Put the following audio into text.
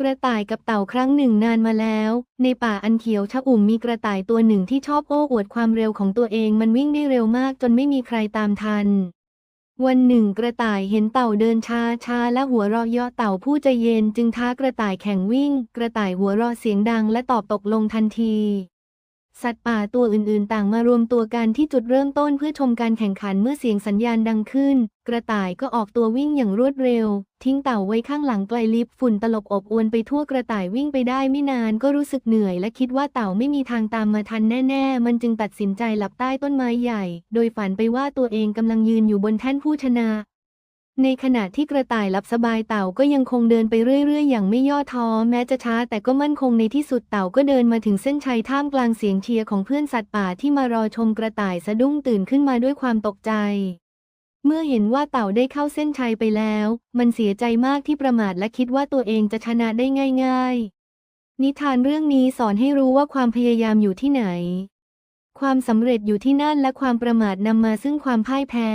กระต่ายกับเต่าครั้งหนึ่งนานมาแล้ว ในป่าอันเขียวชอุ่มมีกระต่ายตัวหนึ่งที่ชอบโอ้อวดความเร็วของตัวเองมันวิ่งได้เร็วมากจนไม่มีใครตามทัน วันหนึ่งกระต่ายเห็นเต่าเดินช้าช้าและหัวเราะเยาะเต่าผู้ใจเย็นจึงท้ากระต่ายแข่งวิ่ง กระต่ายหัวเราะเสียงดังและตอบตกลงทันที สัตว์ป่าตัวอื่นๆ ต่างมารวมตัวกันที่จุดเริ่มต้นเพื่อชมการแข่งขันเมื่อเสียงสัญญาณดังขึ้น กระต่ายก็ออกตัววิ่งอย่างรวดเร็ว ทิ้งเต่าไว้ข้างหลังไกลลิบฝุ่นตลบอบอวนไปทั่วกระต่ายวิ่งไปได้ไม่นานก็รู้สึกเหนื่อย และคิดว่าเต่าไม่มีทางตามมาทันแน่ๆ มันจึงตัดสินใจหลับใต้ต้นไม้ใหญ่ โดยฝันไปว่าตัวเองกำลังยืนอยู่บนแท่นผู้ชนะ ในขณะที่กระต่ายหลับสบายเต่าก็ยังคงเดินไปเรื่อยๆ อย่างไม่ย่อท้อแม้จะช้าแต่ก็มั่นคงในที่สุดเต่าก็เดินมาถึงเส้นชัยท่ามกลางเสียงเชียร์ของเพื่อนสัตว์ป่าที่มารอชมกระต่ายสะดุ้งตื่นขึ้นมาด้วยความตกใจ เมื่อเห็นว่าเต่าได้เข้าเส้นชัยไปแล้ว มันเสียใจมากที่ประมาทและคิดว่าตัวเองจะชนะได้ง่าย ๆ นิทานเรื่องนี้สอนให้รู้ว่าความพยายามอยู่ที่ไหน ความสำเร็จอยู่ที่นั่นและความประมาทนำมาซึ่งความพ่ายแพ้